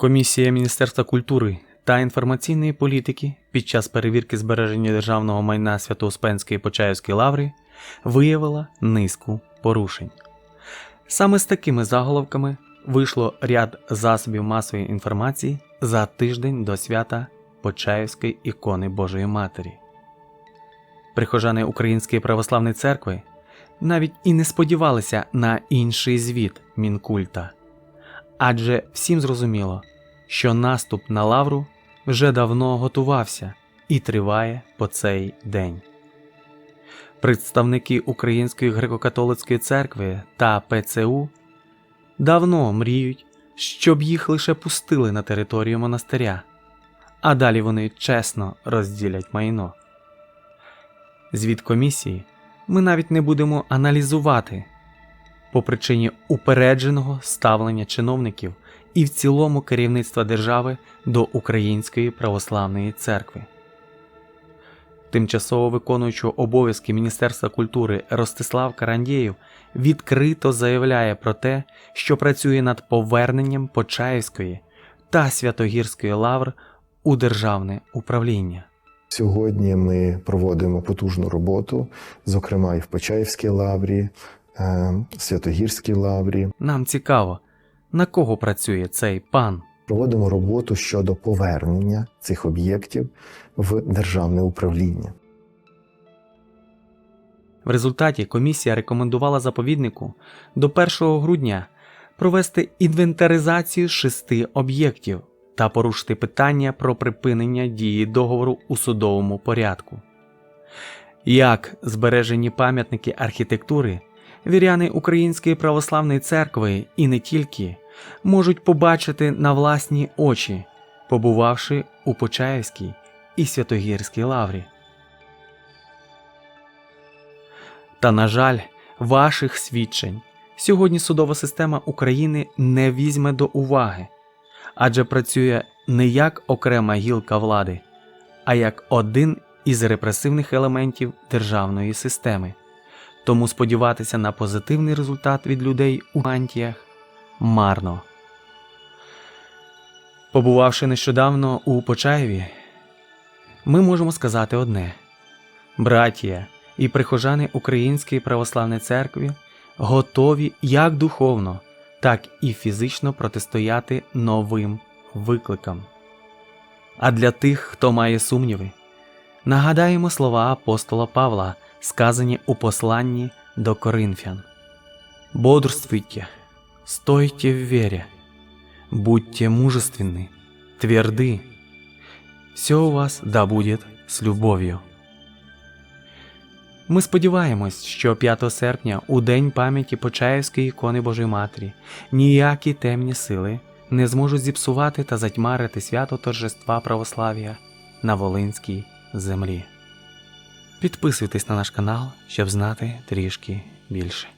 Комісія Міністерства культури та інформаційної політики під час перевірки збереження державного майна Свято-Успенської Почаївської лаври виявила низку порушень. Саме з такими заголовками вийшло ряд засобів масової інформації за тиждень до свята Почаївської ікони Божої Матері. Прихожани Української православної церкви навіть і не сподівалися на інший звіт Мінкульта. Адже всім зрозуміло, що наступ на лавру вже давно готувався і триває по цей день. Представники Української греко-католицької церкви та ПЦУ давно мріють, щоб їх лише пустили на територію монастиря, а далі вони чесно розділять майно. Звіт комісії ми навіть не будемо аналізувати по причині упередженого ставлення чиновників і в цілому керівництва держави до Української православної церкви. Тимчасово виконуючого обов'язки Міністерства культури Ростислав Карандєєв відкрито заявляє про те, що працює над поверненням Почаївської та Святогірської лавр у державне управління. Сьогодні ми проводимо потужну роботу, зокрема і в Почаївській лаврі, е, Святогірській лаврі. Нам цікаво, на кого працює цей пан. Проводимо роботу щодо повернення цих об'єктів в державне управління. В результаті комісія рекомендувала заповіднику до 1 грудня провести інвентаризацію шести об'єктів та порушити питання про припинення дії договору у судовому порядку. Як збережені пам'ятники архітектури, віряни Української православної церкви і не тільки можуть побачити на власні очі, побувавши у Почаївській і Святогірській лаврі. Та, на жаль, ваших свідчень сьогодні судова система України не візьме до уваги, адже працює не як окрема гілка влади, а як один із репресивних елементів державної системи. Тому сподіватися на позитивний результат від людей у мантіях марно. Побувавши нещодавно у Почаєві, ми можемо сказати одне: братія і прихожани Української православної церкви готові як духовно, так і фізично протистояти новим викликам. А для тих, хто має сумніви, нагадаємо слова апостола Павла, сказані у посланні до Коринфян: Бодрствуйте, стойте в вере, будьте мужественны, тверды, все у вас да будет з любов'ю. Ми сподіваємось, що 5 серпня, у день пам'яті Почаївської ікони Божої Матері, ніякі темні сили не зможуть зіпсувати та затьмарити свято торжества православ'я на Волинській землі. Підписуйтесь на наш канал, щоб знати трішки більше.